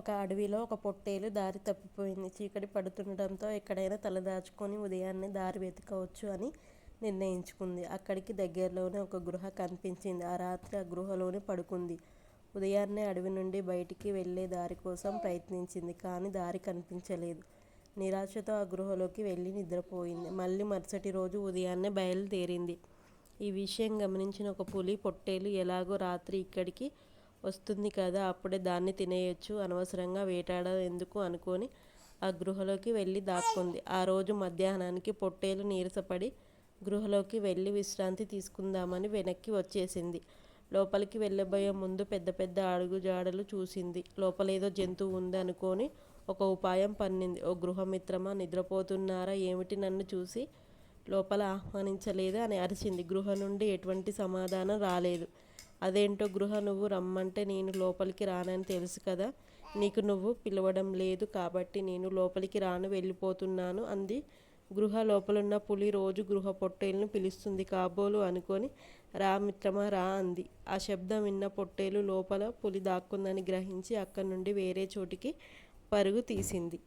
ఒక అడవిలో ఒక పొట్టేలు దారి తప్పిపోయింది. చీకటి పడుతుండటంతో ఎక్కడైనా తలదాచుకొని ఉదయాన్నే దారి వెతకవచ్చు అని నిర్ణయించుకుంది. అక్కడికి దగ్గరలోనే ఒక గృహ కనిపించింది. ఆ రాత్రి ఆ గృహలోనే పడుకుంది. ఉదయాన్నే అడవి నుండి బయటికి వెళ్ళే దారి కోసం ప్రయత్నించింది. కానీ దారి కనిపించలేదు. నిరాశతో ఆ గృహలోకి వెళ్ళి నిద్రపోయింది. మళ్ళీ మరుసటి రోజు ఉదయాన్నే బయలుదేరింది. ఈ విషయం గమనించిన ఒక పులి పొట్టేలు ఎలాగో రాత్రి ఇక్కడికి వస్తుంది కదా అప్పుడే దాన్ని తినేయొచ్చు. అనవసరంగా వేటాడ ఎందుకు అనుకొని ఆ గృహలోకి వెళ్ళి దాక్కుంది. ఆ రోజు మధ్యాహ్నానికి పొట్టేలు నీరసపడి గృహలోకి వెళ్ళి విశ్రాంతి తీసుకుందామని వెనక్కి వచ్చేసింది. లోపలికి వెళ్ళబోయే ముందు పెద్ద పెద్ద అడుగుజాడలు చూసింది. లోపలేదో జంతువు ఉంది అనుకొని ఒక ఉపాయం పన్నింది. ఓ గృహమిత్రమా! నిద్రపోతున్నారా ఏమిటి నన్ను చూసి లోపల ఆహ్వానించలేదు అని అరిచింది. గృహ నుండి ఎటువంటి సమాధానం రాలేదు. అదేంటో గృహ నువ్వు రమ్మంటే నేను లోపలికి రానని తెలుసు కదా! నీకు నువ్వు పిలవడం లేదు కాబట్టి నేను లోపలికి రాను వెళ్ళిపోతున్నాను అంది. గృహ లోపలున్న పులి రోజు గృహ పొట్టేలును పిలుస్తుంది కాబోలు అనుకొని రా మిత్రమా రా అంది. ఆ శబ్దం విన్న పొట్టేలు లోపల పులి దాక్కుందని గ్రహించి అక్కడి నుండి వేరే చోటికి పరుగు తీసింది.